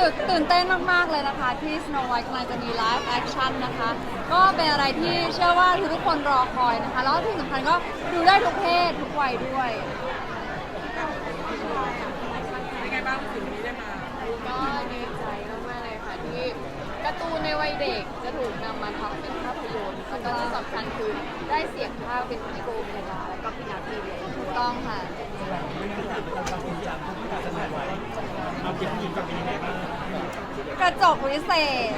ตื่นตื่นเต้นมาก ๆ เลยนะคะ ที่ Snow White กำลังจะมีไลฟ์แอคชั่นนะคะ ก็เป็นอะไรที่เชื่อว่าทุกคนรอคอยนะคะ แล้วที่สำคัญก็ดูได้ทุกเพศ ทุกวัยด้วย เป็นไงบ้างถึงนี้ได้มาก็ดีใจมากๆเลยค่ะที่การ์ตูนในวัยเด็กจะถูกนำมาทำเป็นภาพยนตร์แล้วก็ที่สำคัญคือได้เสียงภาคเป็นพี่โกเมลาแล้วก็พี่นัทมีเรียถูกต้องค่ะเอาเก็บยิง กับเป็นยังไงบ้างกระจกวิเศษ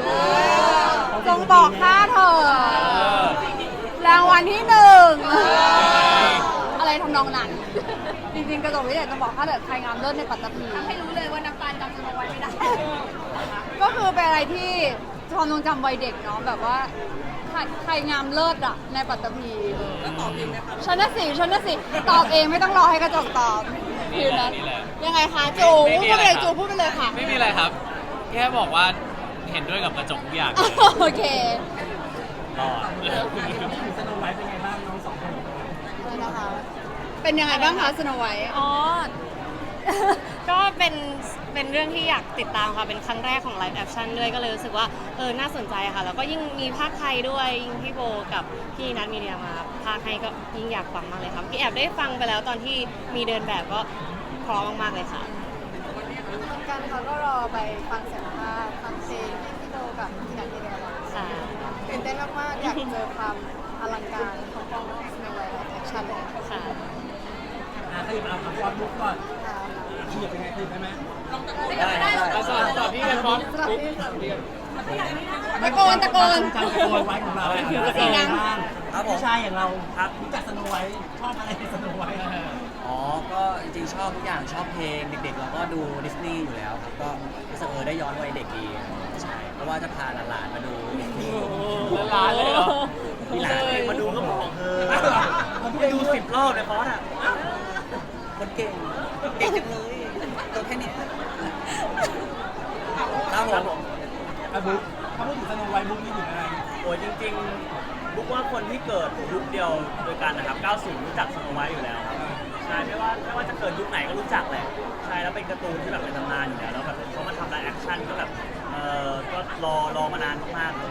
จงบอกข้าเถอะรางวัลที่หนึ่งอะไรทำนองนั้น จริงๆกระจกวิเศษจะบอกข้าเถอะใครงามเลิศในปัตตภีให้รู้เลยว่าน้ำตาลจำสโนไว้ไม่ได้ ก็คือเป็นอะไรที่ความทรงจำวัยเด็กเนาะแบบว่าใครใครงามเลิศอะในปัตตภีแล้วตอบเองไหมคะชนะสิชนะสิตอบเองไม่ต้องรอให้กระจกตอบ คือนั้นยังไงคะจูไม่พูดมีไปอะไรเลยครับจูพูดไปเลยค่ะ ไม่มีอะไรครับ แค่บอกว่าเห็นด้วยกับกระจกทุกอย่างเลยโอเครอดสโนไวท์เป็นไงบ้างน้องสองคนเลยนะคะ เป็นยังไงบ้างคะสโนไวท์ อ๋อ ก็เป็นเป็นเรื่องที่อยากติดตามค่ะ เป็นครั้งแรกของไลฟ์แอคชั่นด้วยก็เลยรู้สึกว่าเออน่าสนใจค่ะ แล้วก็ยิ่งมีภาคไทยด้วยยิ่งพี่โบกับพี่นัทมีเดียมาภาคให้ก็ยิ่งอยากฟังมากเลยค่ะพี่แอบได้ฟังไปแล้วตอนที่มีเดินแบบก็เพร้อมมากๆเลยค่ะกันเขาก็รอไปฟังเสียงภาคฟังเพลงที่พี่โดกับพี่นัทมีเดียร้องค่ะตื่นเต้นมากๆอยากเจอความอลังการของกองสโนไวท์แอคชั่นเลยค่ะค่ะอะขยิบเอาเอาฟอนบุ๊กก่อน ขยิบเป็นไงขยิบได้ไหมสอนสอนพี่กันบอตะโกนตะโกนจำสโนไวท์ของเราเสียงดังครับผมผู้ชายอย่างเราครับรู้จักสโนไวท์ชอบอะไรในสนไวท์อ๋อ ก็จริงๆชอบทุกอย่างชอบเพลงเด็กๆเราก็ดูดิสนีย์อยู่แล้วครับก็รู้สึกเออได้ย้อนวัยเด็กดีใช่เพราะว่าจะพาหลานๆมาดูดิสนีย์ร้านเลยเหรอมีหลานมาดูก็บอกเออไปดูสิบรอบเลยฟอสอะ เก่ง เก่งจังเลยตัวแค่เนี้ยครับผม อะบุ๊กถ้าพูดถึงสโนไวท์บุ๊กนี่ถึงอะไร โอ้ยจริงๆบุ๊กว่าคนที่เกิดยุคเดียวโดวยกันนะครับ 90 รู้จักสโนไวท์อยู่แล้วครับ ใช่ไม่ว่าไม่ว่าจะเกิดยุคไหนก็รู้จักแหละ ใช่แล้วเป็นการ์ตูนที่แบบเป็นตำนานอยู่แล้วแล้วแบบเขามาทำไลฟ์แอคชั่นก็แบบเออก็รอรอมานานมากๆครับ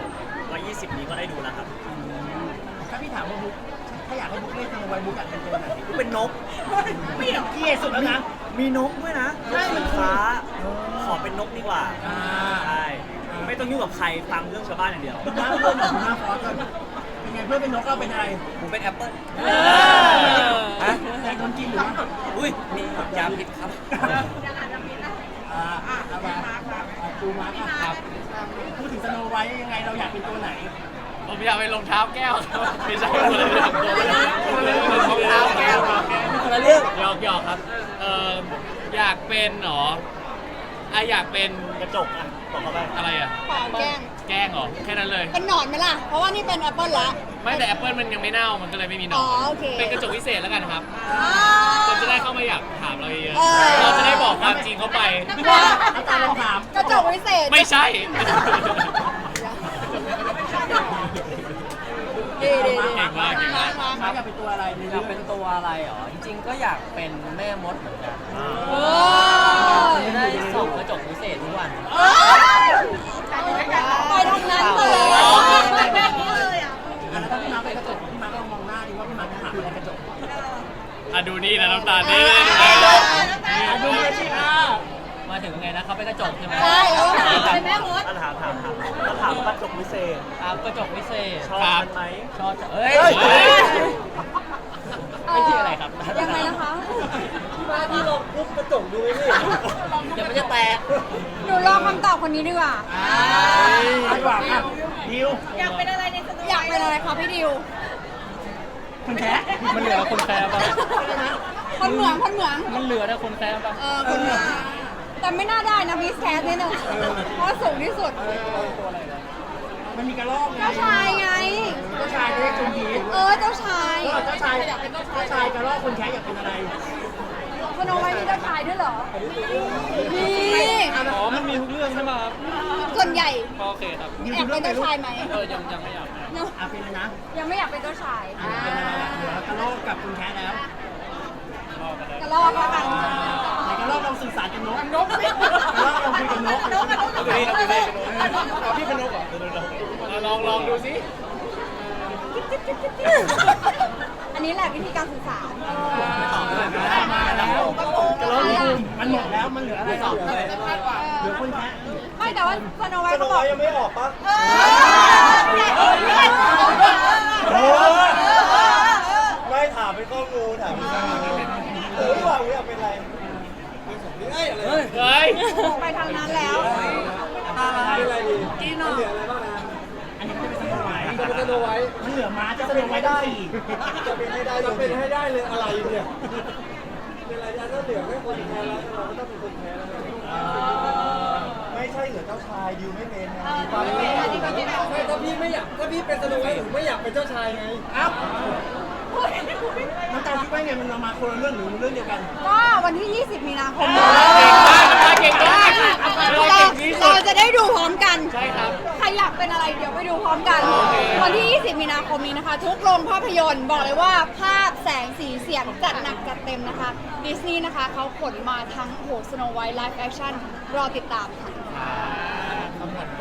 ว่า 20 นี้ก็ได้ดูแล้วครับ ถ้าพี่ถามว่าบุ๊ก ถ้าอยากให้บุ๊กเล่นสโนไวท์บุ๊กอยากเป็นตัวไหนบุ๊กเป็นนกไม่เหรอเกลียดสุดแล้วนะ มีนกด้วยนะนกสีฟ้าขอเป็นนกดีกว่าอ่า ใช่ไม่ต้องยุ่งกับใครฟังเรื่องชาวบ้านอย่างเดียวคุณน้าเพื่อนของคุณน้าฟอสก่อนเป็นไงเพื่อนเป็นนกเราเป็นอะไรผมเป็นแอปเปิ้ลฮะอยากโดนกินหรือว่าอุ้ยมียาพิษครับ อ่าอะเอามาอะปูมาร์คอะครับพูดถึงสโนไวท์ยังไงเราอยากเป็นตัวไหน ผมอยากไปรองเท้าแก้วครับไม่ใช่คนละเรื่องคนละเรื่องรองเท้าแก้วคนละเรื่องหยอกหยอกครับเอ่ออยากเป็นหรออะอยากเป็นกระจกอะบอกเขาไปอะไรอะปากแกล้ง แกล้งเหรอแค่นั้นเลย เป็นหนอนไหมล่ะ เพราะว่านี่เป็นแอปเปิลละ ไม่แต่แอปเปิลมันยังไม่เน่ามันก็เลยไม่มีหนออ๋อนโอเคเป็นกระจกวิเศษแล้วกันครับอ่า คนจะได้เข้ามาอยากถามเราเยอะเออ ๆเราจะได้บอกความจริงเข้าไปพี่ว่าอาจารย์ลองถาม กระจกวิเศษ ไม่ใช่ ดีดีดีเก่งมากเก่งมาก มาร์คอยากเป็นตัวอะไรในอเรื่ยากเป็นตัวอะไรหรอจริงๆก็อยากเป็นแม่มดเหมือนกันโอ้จะได้ส่องกระจกพิเศษทุกวันไปทางนั้นเลยอะแล้วถ้าพี่มาร์คเป็นกระจกพี่มาร์คลองมองหน้าดิว่าพี่มาร์คจะถาอะไรกระจก อะดูนี่นะน้ำตาลนี่นี่ดูนี่ อะดูเลยสิอะ มาถึงไงนะเขาเป็นกระจกใช่ไหมใช่แล้วถามเป็นแม่มด ถามถามถามแล้วถามกระจกพิเศษถามกระจกพิเศษชอบมันไหมชอบจะเอ้ยเฮ้ย ไม่ใช่อะไรครับยังไงนะคะมาที่ลงปุ๊บกระจกดูนี่เดี๋ยวมันจะแตก หนูรอคำตอบคนนี้ดีกว่าอ่าดีกว่าอะดิวอยากเป็นอะไรคะพี่ดิวคุณแค่มันเหลือคนแคร์ป่ะคนเหมืองคนเหมืองมันเหลือแต่คนแคร์ป่ะเออคนเหมือง แต่ไม่น่าได้นะมิสแคสนิดนึงเพราะสูงที่สุดมันมีกระรอกไงเจ้าชายไง เจ้าชายจะได้จุนพีชเออเจ้าชายก็เจ้าชายอยากเป็นเจ้าชายกระรอกคนแค่อยากเป็นอะไรสโนไวท์มีเจ้าชายด้วยเหรอมีอ๋อมันมีทุกเรื่องใช่ไหมครับส่วนใหญ่โอเคครับแอบเป็นเจ้าชายไหมเออยังยังไม่อยากเนอะอะเป็นอะไรนะยังไม่อยากเป็นเจ้าชายอะเป็นอะไรอะเหลือกระรอกกับคุณแค่แล้วกระลอกแล้วกันไหนก ระรอกลองสื่อสารกับนกนกกระรอกลองคุยกับนกพี่เป็นนกเหรอลองลองดูสิอันนี้แหละวิธีการสื่อสารมาแล้วจะร้องเพลงมันหมดแล้วมันเหลืออะไรต่อเหลือคนแค่ไม่แต่ว่าสโนไวท์เขาบอกยังไม่ออกปะ เออ ไม่ถามเป็นข้อมูลถามเป็นข้อมูลเออว่าอยากเป็นอะไร เฮ้ยไปทางนั้นแล้วเป็นอะไรดีกินหน่อยเหลืออะไรบ้างนะอันนี้ไม่ได้เป็นสโนไวท์มันเหลือม้าจะเป็นไม่ได้จะเป็นให้ได้จะเป็นให้ได้เลยอะไรเนี่ยเป็นอะไรถ้าเหลือแค่คนแพ้แล้วเราก็ต้องเป็นคนแพ้แล้วไม่ใช่เหลือเจ้าชายดิวไม่เป็นไงอันนี้ก็ไม่ได้ไม่ถ้าพี่ไม่อยากถ้าพี่เป็นสโนไวท์ผมไม่อยากเป็นเจ้าชายไงอ้าวน้ำตาลคิดว่าไงมันมาคนละเรื่องหรือเรื่องเดียวกัน ก็วันที่ 20 มีนาคม อยากเป็นอะไรเดี๋ยวไปดูพร้อมกัน วันที่ 20 มีนาคมนี้นะคะ ทุกโรงภาพยนตร์บอกเลยว่าภาพแสงสีเสียงจัดหนักจัดเต็มนะคะดิสนีย์นะคะเขาขนมาทั้งโหสโนไวท์ไลฟ์แอคชั่นรอติดตามค่ะ คำหมดมาก